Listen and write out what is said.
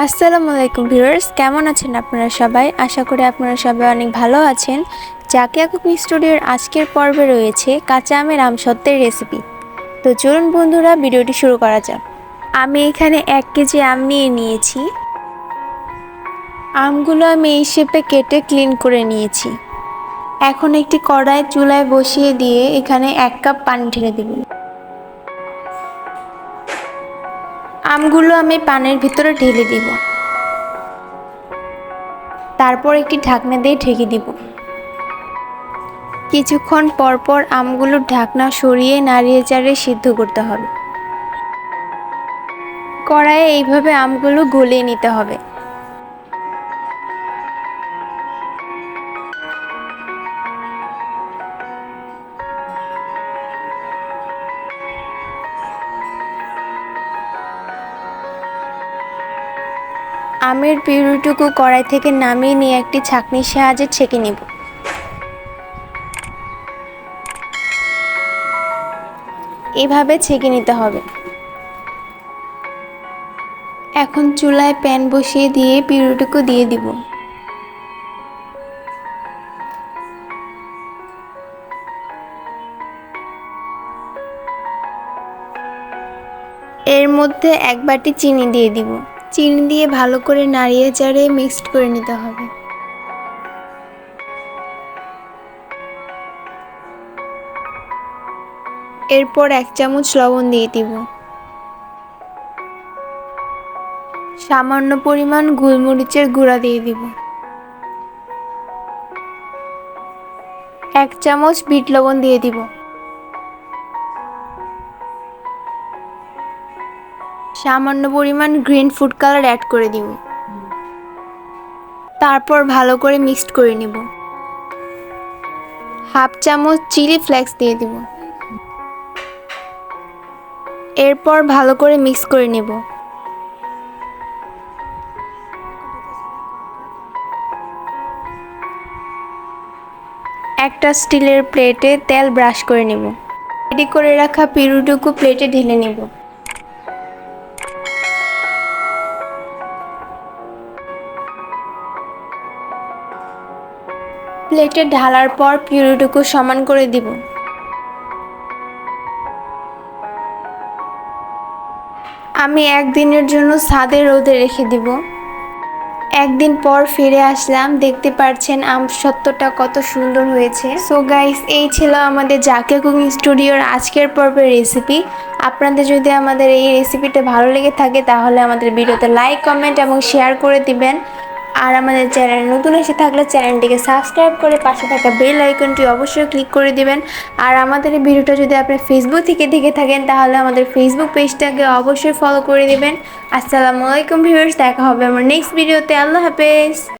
আসসালামু আলাইকুম ভিউয়ার্স, কেমন আছেন আপনারা সবাই? আশা করি আপনারা সবাই অনেক ভালো আছেন। জাকিয়া কুকিং স্টুডিওর আজকের পর্বে রয়েছে কাঁচা আমের আমসত্ত্বের রেসিপি তো চলুন বন্ধুরা, ভিডিওটি শুরু করা যাক। আমি এখানে এক কেজি আম নিয়ে নিয়েছি। আমগুলো আমি এই শেপে কেটে ক্লিন করে নিয়েছি। এখন একটি কড়াই চুলায় বসিয়ে দিয়ে এখানে এক কাপ পানি ঢেলে দেব। আমগুলো আমি পানের ভিতরে ঢেলে দিব। তারপর একটি ঢাকনা দিয়ে ঢেকে দিব। কিছুক্ষণ পরপর আমগুলোর ঢাকনা সরিয়ে নাড়িয়ে চাড়িয়ে সিদ্ধ করতে হবে। কড়াইয়ে এইভাবে আমগুলো গলিয়ে নিতে হবে। আমের পিউরিটুকু কড়াই থেকে নামিয়ে নিয়ে একটি ছাঁকনির সাহায্যে ছেঁকে নিব। এভাবে ছেঁকে নিতে হবে। এখন চুলায় প্যান বসিয়ে দিয়ে পিউরিটুকু দিয়ে দিব। এর মধ্যে এক বাটি চিনি দিয়ে দিব। চিনি দিয়ে ভালো করে নাড়িয়ে চাড়িয়ে মিক্সড করে নিতে হবে। এরপর এক চামচ লবণ দিয়ে দিব। সামান্য পরিমাণ গোলমরিচের গুঁড়া দিয়ে দিব। এক চামচ বিট লবণ দিয়ে দিব। সামান্য পরিমাণ গ্রিন ফুড কালার অ্যাড করে দিব। তারপর ভালো করে মিক্সড করে নিব। হাফ চামচ চিলি ফ্লেক্স দিয়ে দিব। এরপর ভালো করে মিক্স করে নেব। একটা স্টিলের প্লেটে তেল ব্রাশ করে নেব। রেডি করে রাখা পিরুটুকু প্লেটে ঢেলে নেব। প্লেটে ঢালার পর পিউরিটুকু সমান করে দিব। আমি একদিনের জন্য ছাদে রোদে রেখে দিব। একদিন পর ফিরে আসলাম, দেখতে পাচ্ছেন আম সত্যটা কত সুন্দর হয়েছে। সো গাইস এই ছিল আমাদের জাকে কুকিং স্টুডিওর আজকের পর্বের রেসিপি আপনাদের যদি আমাদের এই রেসিপিটা ভালো লেগে থাকে, তাহলে আমাদের ভিডিওতে লাইক কমেন্ট এবং শেয়ার করে দিবেন। আর আমাদের চ্যানেল নতুন এসে থাকলে চ্যানেলটিকে সাবস্ক্রাইব করে পাশে থাকা বেল আইকনটি অবশ্যই ক্লিক করে দিবেন। আর আমাদের এই ভিডিওটা যদি আপনি ফেসবুক থেকে দেখে থাকেন, তাহলে আমাদের ফেসবুক পেজটাকে অবশ্যই ফলো করে দিবেন। আসসালামু আলাইকুম ভিউয়ার্স দেখা হবে আমার নেক্সট ভিডিওতে আল্লাহ হাফেজ।